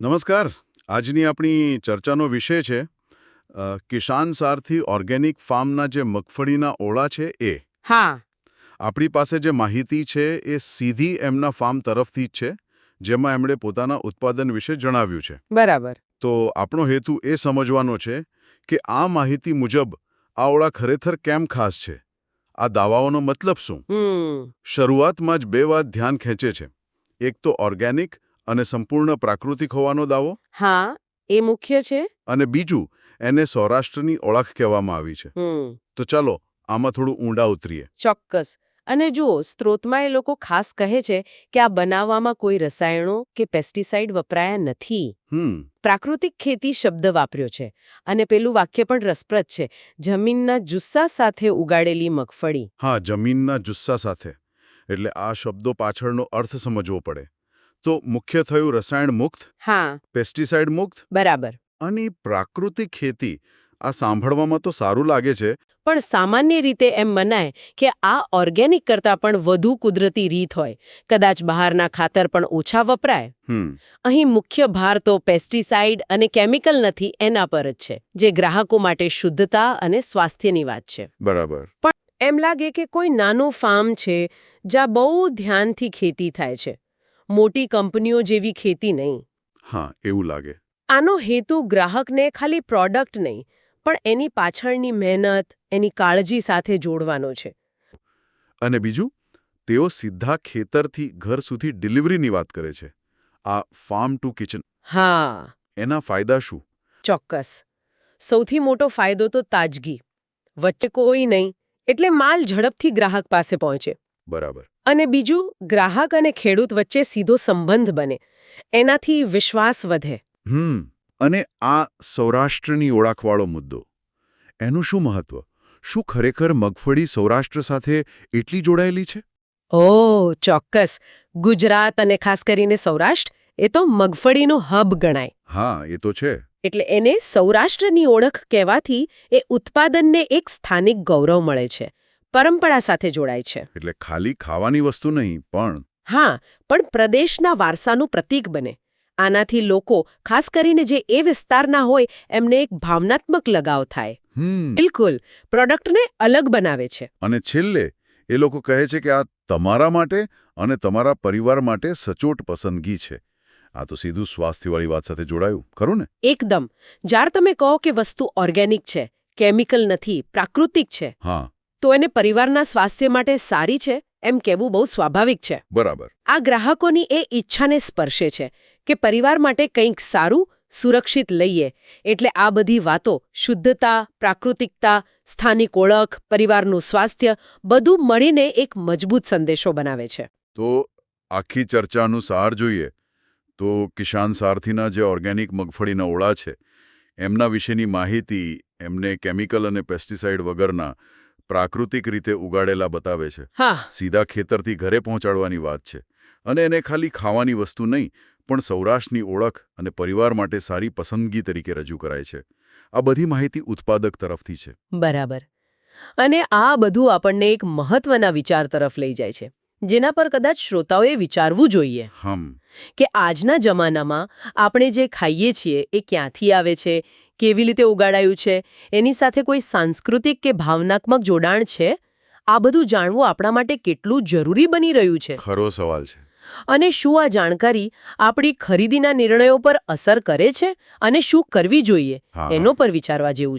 નમસ્કાર. આજની આપણી ચર્ચાનો વિષય છે કિસાન સારથી ઓર્ગેનિક ફાર્મના જે મગફળીના ઓળા છે એ. હા. આપણી પાસે જે માહિતી છે એ સીધી એમના ફાર્મ તરફથી જ છે જેમાં એમણે પોતાના ઉત્પાદન વિશે જણાવ્યું છે. બરાબર. તો આપણો હેતુ એ સમજવાનો છે કે આ માહિતી મુજબ આ ઓળા ખરેખર કેમ ખાસ છે? આ દાવાઓનો મતલબ શું? શરૂઆતમાં જ બે વાત ધ્યાન ખેંચે છે. એક તો ઓર્ગેનિક અને સંપૂર્ણ પ્રાકૃતિક હોવાનો દાવો? હા એ મુખ્ય છે. અને બીજું એને સૌરાષ્ટ્રની ઓળખ કહેવામાં આવી છે. તો ચાલો આમાં થોડું ઊંડા ઉતરીએ. ચોક્કસ. અને જુઓ સ્ત્રોતમાં એ લોકો ખાસ કહે છે કે આ બનાવવામાં કોઈ રસાયણો કે પેસ્ટિસાઇડ વપરાયા નથી. પ્રાકૃતિક ખેતી શબ્દ વાપર્યો છે અને પેલું વાક્ય પણ રસપ્રદ છે. જમીનના જુસ્સા સાથે ઉગાડેલી મગફળી. હા જમીનના જુસ્સા સાથે. એટલે આ શબ્દો પાછળનો અર્થ સમજવો પડે. તો મુખ્ય થયું રસાયણ મુક્ત હા. પેસ્ટિસાઇડ મુક્ત બરાબર. અને પ્રાકૃતિક ખેતી. આ સાંભળવામાં તો સારું લાગે છે. પણ સામાન્ય રીતે એમ મનાય કે આ ઓર્ગેનિક કરતાં પણ વધુ કુદરતી રીત હોય. કદાચ બહારના ખાતર પણ ઓછા વપરાય. અહીં મુખ્ય ભાર તો પેસ્ટિસાઇડ અને કેમિકલ નથી એના પર જ છે જે ગ્રાહકો માટે શુદ્ધતા અને સ્વાસ્થ્યની વાત છે. બરાબર. પણ એમ લાગે કે કોઈ નાનું ફાર્મ છે જ્યાં બહુ ધ્યાનથી ખેતી થાય છે. મોટી કંપનીઓ જેવી ખેતી નહીં. હા એવું લાગે. આનો હેતુ ગ્રાહકને ખાલી પ્રોડક્ટ નહીં પણ એની પાછળની મહેનત એની કાળજી સાથે જોડવાનો છે. અને બીજું તેઓ સીધા ખેતરથી ઘર સુધી ડિલિવરીની વાત કરે છે. આ ફાર્મ ટુ કિચન હા. એના ફાયદા શું? ચોક્કસ. સૌથી મોટો ફાયદો તો તાજગી. વચ્ચે કોઈ નહીં એટલે માલ ઝડપથી ગ્રાહક પાસે પહોંચે. બરાબર. અને બીજું ગ્રાહક અને ખેડૂત વચ્ચે સીધો સંબંધ બને. એનાથી વિશ્વાસ વધે. હમ અને આ સૌરાષ્ટ્રની ઓળખવાળો મુદ્દો. એનું શું મહત્વ? શું ખરેખર મગફળી સૌરાષ્ટ્ર સાથે એટલી જોડાયેલી છે? ઓ ચોક્કસ. ગુજરાત અને ખાસ કરીને સૌરાષ્ટ્ર એ તો મગફળીનું હબ ગણાય. હા એ તો છે. એટલે એને સૌરાષ્ટ્રની ઓળખ કહેવાથી એ ઉત્પાદનને એક સ્થાનિક ગૌરવ મળે છે. પરંપરા સાથે જોડાય છે. એટલે ખાલી ખાવાની વસ્તુ નહીં પણ હા પણ પ્રદેશના વારસાનું પ્રતીક બને. આનાથી લોકો ખાસ કરીને જે એ વિસ્તારના હોય એમને એક ભાવનાત્મક લગાવ થાય. બિલકુલ પ્રોડક્ટને અલગ બનાવે છે. અને છેલ્લે એ લોકો કહે છે કે આ તમારા માટે અને તમારા પરિવાર માટે સચોટ પસંદગી છે. આ તો સીધું સ્વાસ્થ્યવાળી વાત સાથે જોડાયું ખરું ને? એકદમ. જ્યારે તમે કહો કે વસ્તુ ઓર્ગેનિક છે કેમિકલ નથી પ્રાકૃતિક છે. હા. તો એને પરિવારના સ્વાસ્થ્ય માટે સારી છે એમ કહેવું બહુ સ્વાભાવિક છે. બરાબર. આ ગ્રાહકોની એ ઈચ્છાને સ્પર્શે છે કે પરિવાર માટે કંઈક સારું સુરક્ષિત લઈએ એટલે આ બધી વાતો શુદ્ધતા પ્રાકૃતિકતા સ્થાનિક ઓળખ પરિવારનું સ્વાસ્થ્ય બધું મળીને એક મજબૂત સંદેશો બનાવે છે. તો આખી ચર્ચાનું સાર જોઈએ તો કિસાન સારથીના જે ઓર્ગેનિક મગફળીના ઓળા છે એમના વિશેની માહિતી એમને કેમિકલ અને પેસ્ટિસાઇડ વગરના પ્રાકૃતિક રીતે ઉગાડેલા બતાવે છે. હા. સીધા ખેતરથી ઘરે પહોંચાડવાની વાત છે. અને એને ખાલી ખાવાની વસ્તુ નહીં પણ સૌરાષ્ટ્રની ઓળખ અને પરિવાર માટે સારી પસંદગી તરીકે રજૂ કરાય છે. આ બધી માહિતી ઉત્પાદક તરફથી છે. બરાબર. અને આ બધું આપણને એક મહત્વના વિચાર તરફ લઈ જાય છે. જેના પર કદાચ શ્રોતાઓએ વિચારવું જોઈએ. કે આજના જમાનામાં આપણે જે ખાઈએ છીએ એ ક્યાંથી આવે છે કેવી રીતે ઉગાડાયું છે એની સાથે કોઈ સાંસ્કૃતિક કે ભાવનાત્મક જોડાણ છે? આ બધું જાણવું આપણા માટે કેટલું જરૂરી બની રહ્યું છે? ખરો સવાલ છે. અને શું આ જાણકારી આપણી ખરીદીના નિર્ણયો પર અસર કરે છે? અને શું કરવી જોઈએ? એનો પર વિચારવા જેવું